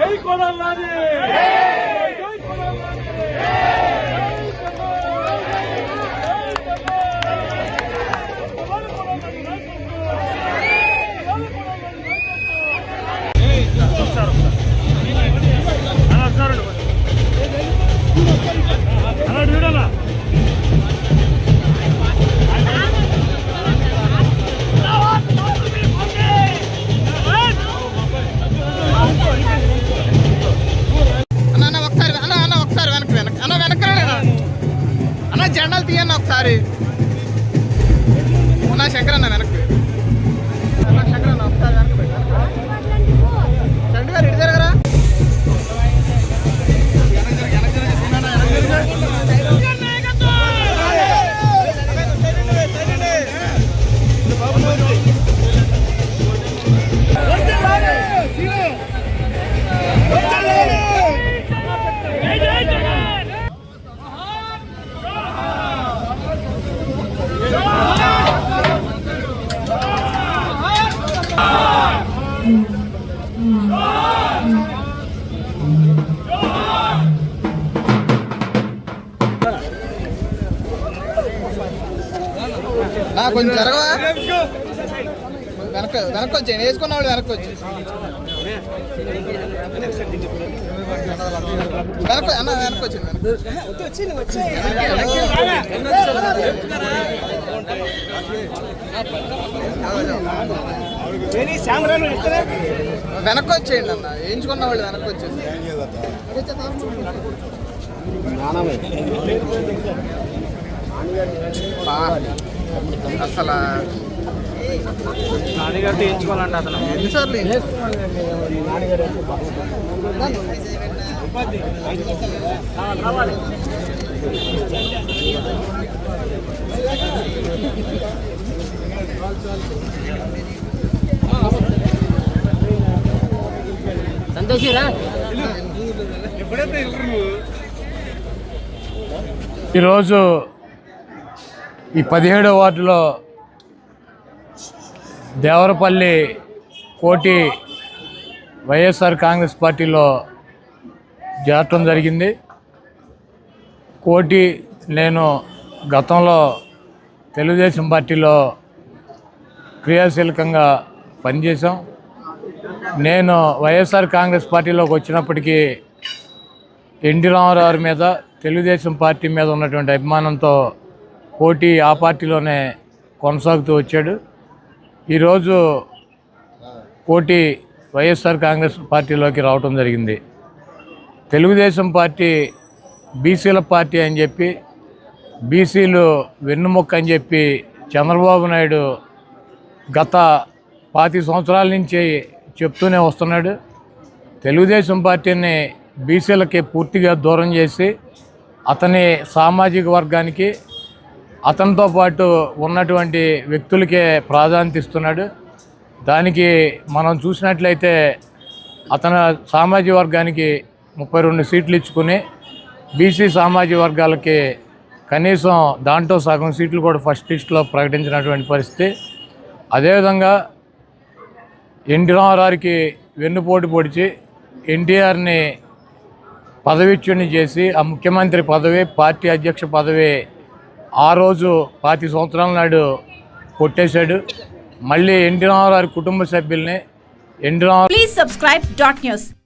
జై కొడాలి జై కొడాలి అన్న కొంచెం జరగవా? వెనక వెనక్కి వచ్చేయండి వేసుకున్న వాళ్ళు వెనక్కి వచ్చి వెనక్కి అన్న. వెనక్కి వచ్చింది వెనక్కి వచ్చేయండి అన్న వేయించుకున్న వాళ్ళు వెనక్కి వచ్చేసి అసలు నాన్నగారితో ఎంచుకోవాలంటే అతను. ఎన్నిసార్లు ఈరోజు ఈ పదిహేడో వార్డులో దేవరపల్లి కోటి వైఎస్ఆర్ కాంగ్రెస్ పార్టీలో చేరటం జరిగింది. కోటి నేను గతంలో తెలుగుదేశం పార్టీలో క్రియాశీలకంగా పనిచేశాం. నేను వైఎస్ఆర్ కాంగ్రెస్ పార్టీలోకి వచ్చినప్పటికీ ఎన్టీ రామారావు మీద తెలుగుదేశం పార్టీ మీద ఉన్నటువంటి అభిమానంతో కోటి ఆ పార్టీలోనే కొనసాగుతూ వచ్చాడు. ఈరోజు కోటి వైఎస్ఆర్ కాంగ్రెస్ పార్టీలోకి రావటం జరిగింది. తెలుగుదేశం పార్టీ బీసీల పార్టీ అని చెప్పి బీసీలు వెన్నుముక్క అని చెప్పి చంద్రబాబు నాయుడు గత పాతి సంవత్సరాల నుంచి చెప్తూనే వస్తున్నాడు. తెలుగుదేశం పార్టీని బీసీలకి పూర్తిగా దూరం చేసి అతని సామాజిక వర్గానికి అతనితో పాటు ఉన్నటువంటి వ్యక్తులకే ప్రాధాన్యత ఇస్తున్నాడు. దానికి మనం చూసినట్లయితే అతని సామాజిక వర్గానికి ముప్పై రెండు సీట్లు ఇచ్చుకుని బీసీ సామాజిక వర్గాలకి కనీసం దాంట్లో సగం సీట్లు కూడా ఫస్ట్ లిస్ట్లో ప్రకటించినటువంటి పరిస్థితి. అదేవిధంగా ఎన్టీ రామారావుకి వెన్నుపోటు పొడిచి ఎన్టీఆర్ని పదవిచ్యుని చేసి ఆ ముఖ్యమంత్రి పదవి పార్టీ అధ్యక్ష పదవి ఆ రోజు పాతి సంవత్సరాల నాడు కొట్టేశాడు మళ్ళీ ఎన్టీ రామారావు కుటుంబ సభ్యుల్ని N T Ramarao subscribe subscribe dot.